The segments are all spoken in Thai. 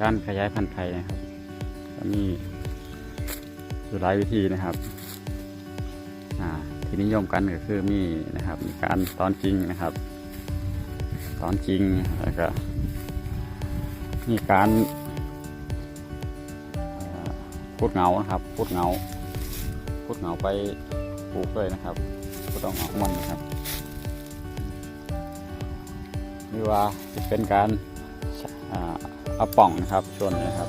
การขยายพันธุ์ไทยนะครับก็มีอยู่หลายวิธีนะครับที่นิยมกันก็คือมีนะครับ มีการตอนจริงนะครับ ตอนจริงแล้วก็มีการพูดเงานะครับพูดเงาพูดเงาไปปลูกเลยนะครับก็ต้องเอามันนะครับหรือว่าจะเป็นการ เอาป่องนะครับส่วนนี้นะครับ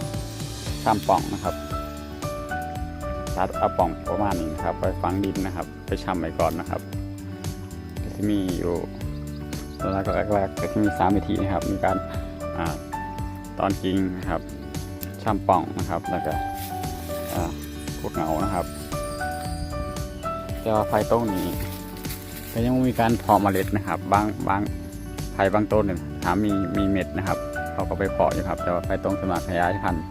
ข้ามป่องนะครับตัดเอาป่องประมาณนี้นะครับ ไปฝังดินนะครับ ไปช่ำไว้ก่อนนะครับจะมีอยู่ตอนแรกก็แรกๆก็จะมีสามวิธีนะครับ มีการอาตอนจริงนะครับช่ำป่องนะครับ แล้วก็อ่าพวกเหงานะครับแต่ว่าไฟต้นนี้ก็ยังมีการเพาะเมล็ดนะครับ บางบางไผ่บางต้นเนี่ยถามมีมีเม็ดนะครับ เขาก็ไปเพาะอยู่ครับ แต่ว่าไฟต้นสมัครขยายพันธุ์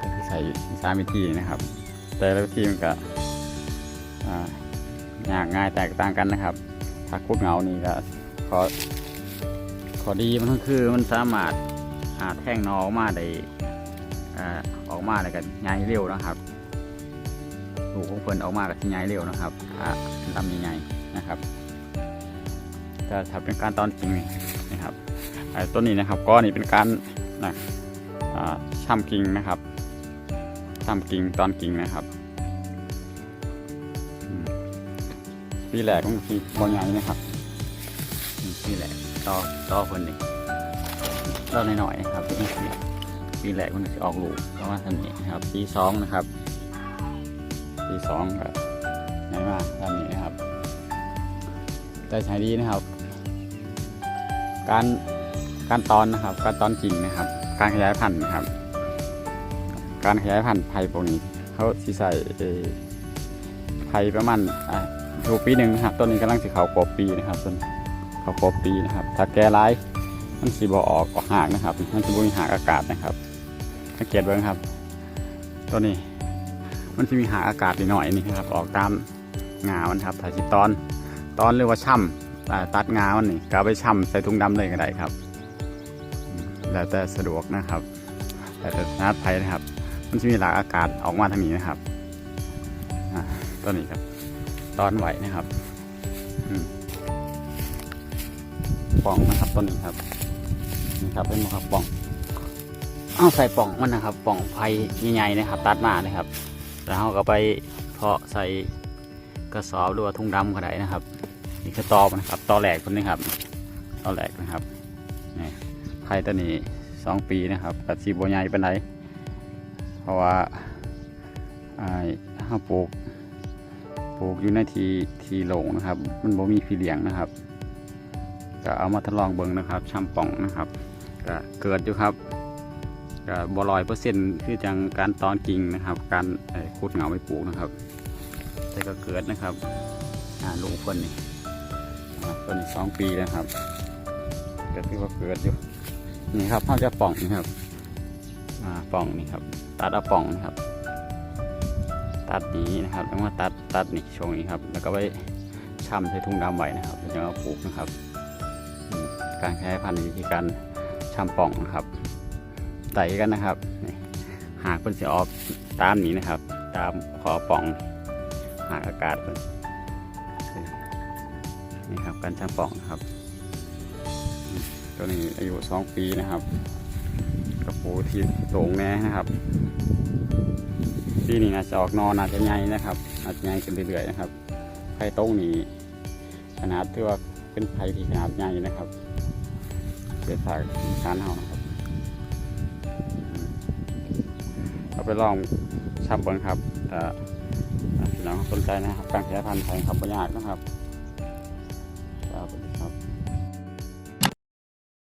ก็คือใส่สามวิธีนะครับ แต่ละวิธีมันก็อ่ายากง่ายแตกต่างกันนะครับ ถ้าคุดเหงานี่ก็ขอขอดีมันก็คือมันสามารถหาแท่งนอออกมาได้ออกมาแล้วก็ย้ายเร็วนะครับลูกของเพิ่นออกมาก็สิย้ายเร็วนะครับถ้าลำใหญ่ๆนะครับแต่ถ้าเป็นการตอนจริงนี่นะครับ ไอ้ต้นนี้นะครับก็นี่เป็นการนะช่ำกิ่งนะครับช่ำกิ่งตอนกิ่งนะครับปีแรกของปีบอใหญ่นะครับนี่แหละต่อต่อคนนี้ต่อหน่อยๆนะครับนี่คือปีแรกมันจะออกลูกประมาณเท่านี้นะครับปีสองนะครับปีสองก็ไหนมาทำนี้นะครับแต่ใช้ดีนะครับ การ การตอนนะครับ การตอนจริงนะครับ การขยายพันธุ์นะครับ การขยายพันธุ์ไผ่พวกนี้เขาสิใส่ไผ่ประมาณอยู่ปีหนึ่งนะครับต้นนี้กำลังสิเขากว่าปีนะครับต้นเขาครบปีนะครับ ถ้าแก่ร้ายมันสีบอออกออกห่างนะครับ มันจะบ่มีหางอากาศนะครับสังเกตเบิ้งครับตัวนี้ มันจะมีหางอากาศนิดหน่อยนี่ครับ ออกตามงามันครับถ้าสิตอน ตอนเรียกว่าช่ำตัดงามันนี่ก็เอาไปช่ำใส่ถุงดำเลยก็ได้ครับ แล้วแต่สะดวกนะครับแต่นัดไผนะครับ มันจะมีหลากอากาศออกมาทางนี้นะครับตัวนี้ครับตอนไหวนะครับป่องนะครับต้นนี้ครับนี่ครับเป็นมะขามป่องเอาใส่ป่องมันนะครับ ป่องไผ่ใหญ่ๆนะครับ ตัดมานะครับ แล้วเราก็ไปเพาะใส่กระสอบหรือว่าทุ่งดำก็ได้นะครับ นี่คือตอมนะครับตอแหลกคนนี้ครับตอแหลกนะครับ ไผ่ตัวนี้สองปีนะครับปัดสีบัวใหญ่เป็นไรเพราะว่าอ่าถ้าปลูกปลูกอยู่ในทีทีโหลงนะครับ มันบ่มีพี่เลี้ยงนะครับก็เอามาทดลองเบิ่งนะครับช่ำป่องนะครับก็เกิดอยู่ครับก็บลอยเปอร์เซ็นต์คือจังการตอนกิ่งนะครับ การขุดเหงาไปปลูกนะครับ แต่ก็เกิดนะครับอ่าลูกคนนี่อ่าต้นนี้สองปีนะครับก็ถือว่าเกิดอยู่ นี่ครับเขาจะป่องนะครับอ่าป่องนี่ครับ ตัดเอาป่องนะครับ ตัดนี้นะครับแล้วมาตัดตัดนี่ช่วงนี้ครับ แล้วก็ไปช่ำใส่ทุ่งดำไว้นะครับแล้วจะเอาปลูกนะครับ การขยายพันธุ์วิธีการช่ำป่องนะครับไต่กันนะครับหากเป็นจะออกตามนี้นะครับ ตามขอป่องหากอากาศเป็นนี่ครับการช่ำป่องนะครับ ตัวนี้อายุสองปีนะครับกระปูที่โด่งแน่นะครับปีนี้น่าจะออกนอนอาจจะใหญ่นะครับอาจจะใหญ่ขึ้นเรื่อยๆนะครับไข่โต้งนี้ขนาดที่ว่าเป็นไผ่ที่ขนาดใหญ่นะครับเป็นสายชานเฮานะครับเอาไปลองชับเบิ้งครับถ้าถ้าพี่น้องสนใจนะครับการขยายพันธุ์ไผ่ครับประหยัดนะครับครับสวัสดีครับ